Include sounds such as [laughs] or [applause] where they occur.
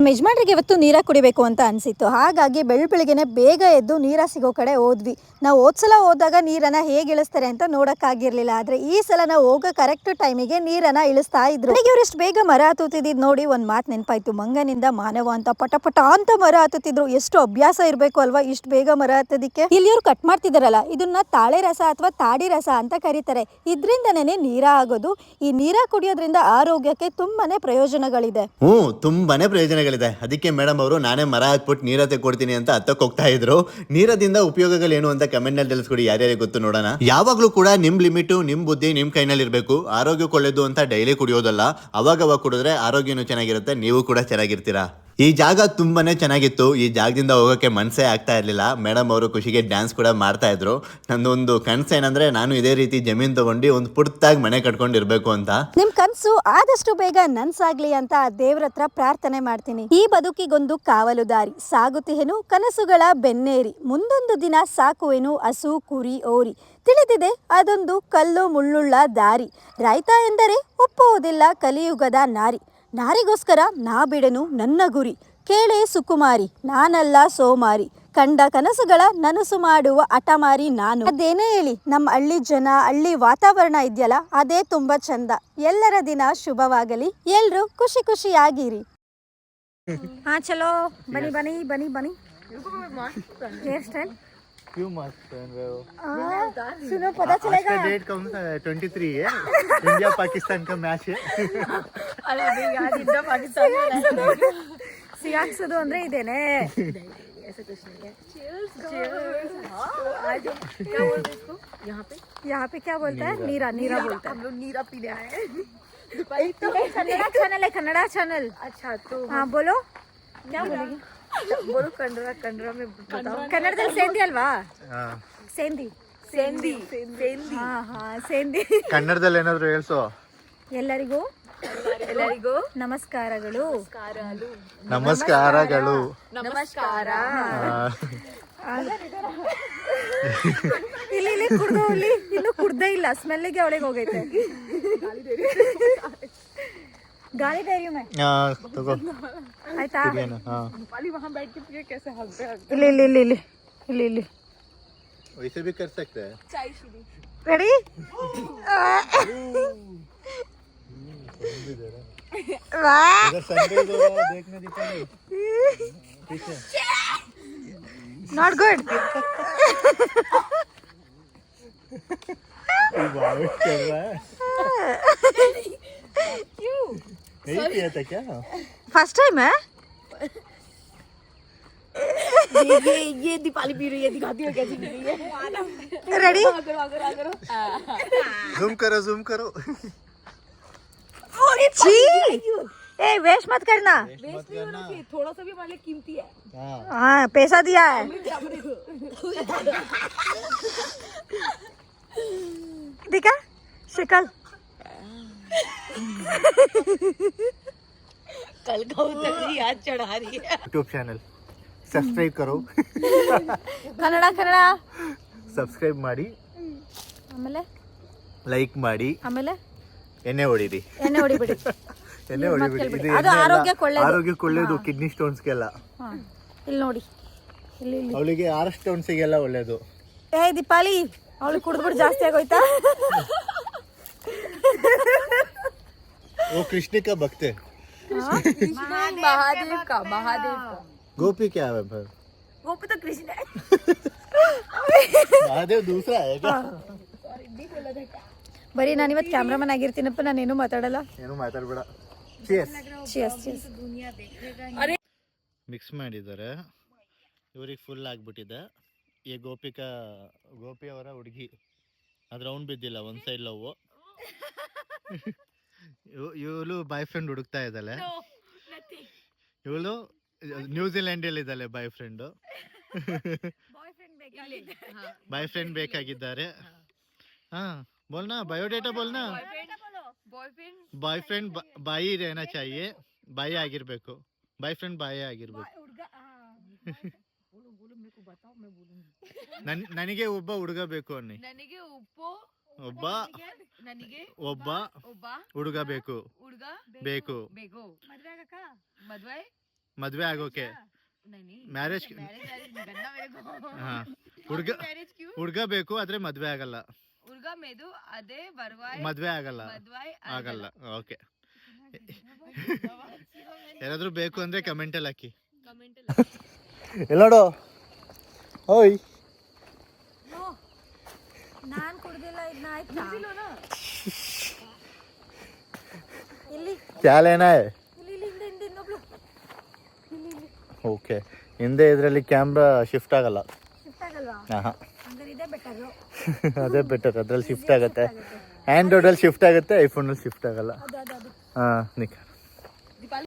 ನಮ್ಮ ಯಜಮಾನ್ರಿಗೆ ಇವತ್ತು ನೀರ ಕುಡಿಬೇಕು ಅಂತ ಅನಿಸಿತ್ತು. ಹಾಗಾಗಿ ಬೆಳ ಬೆಳಿಗ್ಗೆನೆ ಬೇಗ ಎದ್ದು ನೀರ ಸಿಗೋ ಕಡೆ ಹೋದ್ವಿ ನಾವು ಹೋದ್ಸಲ ಹೋದಾಗ ನೀರನ್ನ ಹೇಗೆ ಇಳಿಸ್ತಾರೆ ಅಂತ ನೋಡೋಕ್ಕಾಗಿರಲಿಲ್ಲ. ಆದರೆ ಈ ಸಲ ನಾವು ಹೋಗೋ ಕರೆಕ್ಟ್ ಟೈಮಿಗೆ ನೀರನ್ನ ಇಳಿಸ್ತಾ ಇದ್ರು. ಇವ್ರು ಬೇಗ ಮರ ಹತ್ತುತ್ತಿದ್ದು ನೋಡಿ ಒಂದು ಮಾತು ನೆನಪಾಯ್ತು. ಮಂಗನಿಂದ ಮಾನವ ಅಂತ ಪಟ ಪಟ ಅಂತ ಮರ ಹತ್ತುತ್ತಿದ್ರು. ಎಷ್ಟು ಅಭ್ಯಾಸ ಇರಬೇಕು ಅಲ್ವಾ ಇಷ್ಟು ಬೇಗ ಮರ ಹತ್ತೋದಿಕ್ಕೆ? ಇಲ್ಲಿ ಇವ್ರು ಕಟ್ ಮಾಡ್ತಿದಾರಲ್ಲ, ಇದನ್ನ ತಾಳೆ ರಸ ಅಥವಾ ತಾಡಿ ರಸ ಅಂತ ಕರೀತಾರೆ. ಇದರಿಂದನೇ ನೀರ ಆಗೋದು. ಈ ನೀರ ಕುಡಿಯೋದ್ರಿಂದ ಆರೋಗ್ಯಕ್ಕೆ ತುಂಬಾನೇ ಪ್ರಯೋಜನಗಳಿದೆ. ಹ್ಞೂ ತುಂಬಾನೇ ಪ್ರಯೋಜನಗಳಿದೆ ಅದಕ್ಕೆ ಮೇಡಮ್ ಅವರು, ನಾನೇ ಮರ ಹಾಕ್ಬಿಟ್ಟು ನೀರತ್ತೆ ಕೊಡ್ತೀನಿ ಅಂತ ಹತ್ತಕ್ಕೆ ಹೋಗ್ತಾ ಇದ್ರು. ನೀರದಿಂದ ಉಪಯೋಗಗಳೇನು ಅಂತ ಕಮೆಂಟ್ನಲ್ಲಿ ತಿಳಿಸ್ಕೊಡಿ, ಯಾರ್ಯಾರಿಗೆ ಗೊತ್ತು ನೋಡೋಣ. ಯಾವಾಗಲೂ ಕೂಡ ನಿಮ್ ಲಿಮಿಟು ನಿಮ್ ಬುದ್ಧಿ, ನಿಮ್ ಕೈನಲ್ಲಿ ಇರಬೇಕು. ಆರೋಗ್ಯಕ್ಕೆ ಒಳ್ಳೇದು ಅಂತ ಡೈಲಿ ಕುಡಿಯೋದಲ್ಲ ಅವಾಗ ಅವಾಗ ಕುಡಿದ್ರೆ ಆರೋಗ್ಯನೂ ಚೆನ್ನಾಗಿರುತ್ತೆ, ನೀವು ಕೂಡ ಚೆನ್ನಾಗಿರ್ತೀರಾ? ಈ ಜಾಗ ತುಂಬಾನೇ ಚೆನ್ನಾಗಿತ್ತು. ಈ ಜಾಗದಿಂದ ಹೋಗೋಕೆ ಮನಸ್ಸೇ ಆಗ್ತಾ ಇರಲಿಲ್ಲ. ಮೇಡಮ್ ಅವರು ಖುಷಿಗೆ ಡ್ಯಾನ್ಸ್ ಕೂಡ ಮಾಡ್ತಾ ಇದ್ರು. ನಂದೊಂದು ಕನಸು ಏನಂದ್ರೆ ನಾನು ಇದೇ ರೀತಿ ಜಮೀನು ತಗೊಂಡು ಒಂದು ಪುಟ್ಟದಾಗಿ ಮನೆ ಕಟ್ಕೊಂಡಿರ್ಬೇಕು ಅಂತ. ನಿಮ್ ಕನಸು ಆದಷ್ಟು ಬೇಗ ನನ್ಸಾಗ್ಲಿ ಅಂತ ದೇವ್ರ ಹತ್ರ ಪ್ರಾರ್ಥನೆ ಮಾಡ್ತೀನಿ. ಈ ಬದುಕಿಗೊಂದು ಕಾವಲು ದಾರಿ ಸಾಗುತ್ತಿಹೆನು ಕನಸುಗಳ ಬೆನ್ನೇರಿ, ಮುಂದೊಂದು ದಿನ ಸಾಕುವೆನು ಹಸು, ಕುರಿ ಓರಿ ತಿಳಿದಿದೆ ಅದೊಂದು ಕಲ್ಲು ಮುಳ್ಳುಳ್ಳ ದಾರಿ. ರೈತ ಎಂದರೆ ಒಪ್ಪುವುದಿಲ್ಲ ಕಲಿಯುಗದ ನಾರಿ. ನಾರಿಗೋಸ್ಕರ ನಾ ಬಿಡೆನು ನನ್ನ ಗುರಿ ಕೇಳೆ ಸುಕುಮಾರಿ ನಾನಲ್ಲ ಸೋಮಾರಿ ಕಂಡ ಕನಸುಗಳ ನನಸು ಮಾಡುವ ಹಠಮಾರಿ ನಾನು ಅದೇನೇ ಹೇಳಿ ನಮ್ಮ ಹಳ್ಳಿ ಜನ ಹಳ್ಳಿ ವಾತಾವರಣ ಇದೆಯಲ್ಲ ಅದೇ ತುಂಬಾ ಚಂದ ಎಲ್ಲರ ದಿನ ಶುಭವಾಗಲಿ ಎಲ್ರು ಖುಷಿ ಖುಷಿಯಾಗಿರಿ ಹಾ ಚಲೋ ಬನ್ನಿ ಬನ್ನಿ ಬನ್ನಿ ಬನ್ನಿ ಹೇರ್ ಸ್ಟೈಲ್ क्यों मास्क पहन रहे हो सुनो पता चलेगा डेट कौन सा है ट्वेंटी थ्री है इंडिया पाकिस्तान का मैच है ಸಿಗಾಕ್ಸೋದು ಅಂದ್ರೆ ಇದೇನೆ यहाँ पे क्या बोलता है नीरा नीरा बोलता है हम लोग नीरा पीने आए हैं कन्नड़ा चैनल है कन्नड़ा चैनल अच्छा तो हाँ बोलो क्या बोलेगी ಮೂರು ಕಂಡ್ರ ಕಂಡ್ರಮೆ ಕನ್ನಡದಲ್ಲಿ ಸೇಂದಿ ಅಲ್ವಾ? ಸೇಂದಿ. ಸೇಂದಿ. ಸೇಂದಿ. ಹಾ ಹಾ ಸೇಂದಿ. ಕನ್ನಡದಲ್ಲಿ ಏನಾದ್ರು ಹೇಳ್ಸು. ಎಲ್ಲರಿಗೂ ಎಲ್ಲರಿಗೂ ನಮಸ್ಕಾರಗಳು. ನಮಸ್ಕಾರಗಳು. ನಮಸ್ಕಾರ. [laughs] ಇಲ್ಲಿ ಇಲ್ಲಿ ಕುಡ್ದು ಇಲ್ಲಿ ಇನ್ನು ಕುಡ್ದೇ ಇಲ್ಲ. ಸ್ಮೆಲ್ಲಿಗೆ ಅವಳಿಗೆ ಹೋಗೈತೆ. गाली दे रही हूँ मैं। हाँ, तो को आई हाँ। बैठ के पिए कैसे ले ले ले ले ले ले। वैसे भी कर सकते है। चाय शुरू। रेडी वाह। है नॉट गुड कर रहा है। [laughs] [laughs] क्यों? नहीं पिया था क्या? फ़र्स्ट टाइम है? ये ये ये दीपाली पी रही है दिखाती है कैसी पी रही है? रेडी जूम करो जूम करो। और ये ए वेश मत करना. वेस्ट नहीं होना चाहिए थोड़ा सा भी हमारे कीमती है। हाँ।, हाँ। पैसा दिया है। दिखा? शिकल। कल का उतर रही आज चढ़ा रही है यूट्यूब चैनल ಸಬ್ಸ್ಕ್ರೈಬ್ ಕರೋ ಕನ್ನಡ ಕನ್ನಡ ಸಬ್ಸ್ಕ್ರೈಬ್ ಮಾಡಿ ಆಮೇಲೆ ಲೈಕ್ ಮಾಡಿ ಆಮೇಲೆ ಎಣ್ಣೆ ಹೊಡೀರಿ ಎಣ್ಣೆ ಹೊಡಿಬಿಡಿ [laughs] ಎಣ್ಣೆ ಹೊಡಿಬಿಡಿ ಇದು ಅದು ಎಣ್ಣೆ ಅಲ್ಲ, ಆರೋಗ್ಯಕ್ಕೆ ಒಳ್ಳೇದು. ಆರೋಗ್ಯಕ್ಕೆ ಒಳ್ಳೇದು ಕಿಡ್ನಿ ಸ್ಟೋನ್ಸ್ಗೆಲ್ಲ ಹಾಂ ಇಲ್ಲಿ ನೋಡಿ ಇಲ್ಲಿ ಇಲ್ಲಿ ಅವಳಿಗೆ ಆರ್ ಸ್ಟೋನ್ಸಿಗೆಲ್ಲ ಒಳ್ಳೇದು ಏ ದೀಪಾಲಿ ಅವಳು ಕುಡಿದ್ಬಿಟ್ಟು ಜಾಸ್ತಿ ಆಗೋಯ್ತಾ [laughs] वो कृष्ण का भक्त है महादेव का महादेव का गोपी क्या है फिर वो तो कृष्ण है महादेव दूसरा है क्या ಬರೀ ನಾನು ಇವತ್ತು ಕ್ಯಾಮ್ರಾಮನ್ ಆಗಿರ್ತೀನಪ್ಪ ನಾನೇನು ಮಾತಾಡಲ್ಲ ಏನು ಮಾತಾಡ್ಬೇಡ ಚಿಯರ್ಸ್ ಚಿಯರ್ಸ್ ಚಿಯರ್ಸ್ ಮಿಕ್ಸ್ ಮಾಡಿದ್ದಾರೆ ಇವ್ರಿಗೆ ಫುಲ್ ಆಗ್ಬಿಟ್ಟಿದೆ ಈ ಗೋಪಿಕಾ ಗೋಪಿ ಅವರ ಹುಡುಗಿ ಅದು ರೌಂಡ್ ಬಿದ್ದಿಲ್ಲ ಒಂದು ಸೈಡ್ ಲವ್ ಇವಳು ಬಾಯ್ ಫ್ರೆಂಡ್ ಹುಡುಕ್ತಾ ಇದ್ದಾಳೆ. ಇವಳು ನ್ಯೂಜಿಲೆಂಡ್ ಅಲ್ಲಿ ಇದ್ದಾಳೆ ಬಾಯ್ ಫ್ರೆಂಡ್ ಬಾಯ್ ಫ್ರೆಂಡ್ ಬೇಕಾಗಿದ್ದಾರೆ. ಹಾ. ಬೋಲ್ನಾ ಬಯೋಡೇಟಾ ಬೋಲ್ನಾ? ಬಾಯ್ ಫ್ರೆಂಡ್ ಬಾಯಿ ರೇನಾ ಚಾಯಿ? ಬಾಯಿ ಆಗಿರ್ಬೇಕು. ಬಾಯ್ ಫ್ರೆಂಡ್ ಬಾಯಿ ಆಗಿರ್ಬೇಕು ನನಗೆ ಒಬ್ಬ ಹುಡುಗ ಬೇಕು ಅನ್ನಿ. ನನಗೆ ಒಬ್ಬ ನನಗೆ ಒಬ್ಬ ಒಬ್ಬ ಹುಡುಗ ಬೇಕು. ಹುಡುಗ ಬೇಕು. ಬೇಕು. ಮದ್ವೆ ಮದ್ವೆ? ಆಗೋಕೆ. ಮ್ಯಾರೇಜ್ ಹಾ. [laughs] ಹುಡುಗ ಹುಡ್ಗ ಬೇಕು ಆದ್ರೆ ಮದ್ವೆ ಆಗಲ್ಲ. ಹುಡುಗ ಮೇದು ಅದೇ ಬರ್ವಾಯ್. ಮದ್ವೆ ಆಗಲ್ಲ. ಆಗಲ್ಲ. ಓಕೆ. [laughs] ಯಾರಾದ್ರೂ ಬೇಕು ಅಂದ್ರೆ ಕಮೆಂಟ್ ಅಲ್ಲಿ ಹಾಕಿ. ಎಲ್ಲೋಡು? ಓಯ್. ನಾನ್ ಇನ್ನೊಬ್ಳು ಓಕೆ ಹಿಂದೆ ಇದರಲ್ಲಿ ಕ್ಯಾಮ್ರಾ ಶಿಫ್ಟ್ ಆಗಲ್ಲ. [laughs] ಅದೇ ಬೆಟರ್ ಅದ್ರಲ್ಲಿ ಶಿಫ್ಟ್ ಆಗುತ್ತೆ. ಆ್ಯಂಡ್ರಾಯ್ಡಲ್ಲಿ ಶಿಫ್ಟ್ ಆಗುತ್ತೆ ಐಫೋನಲ್ಲಿ ಶಿಫ್ಟ್ ಆಗಲ್ಲ. ಹಾಂ ನಿಖ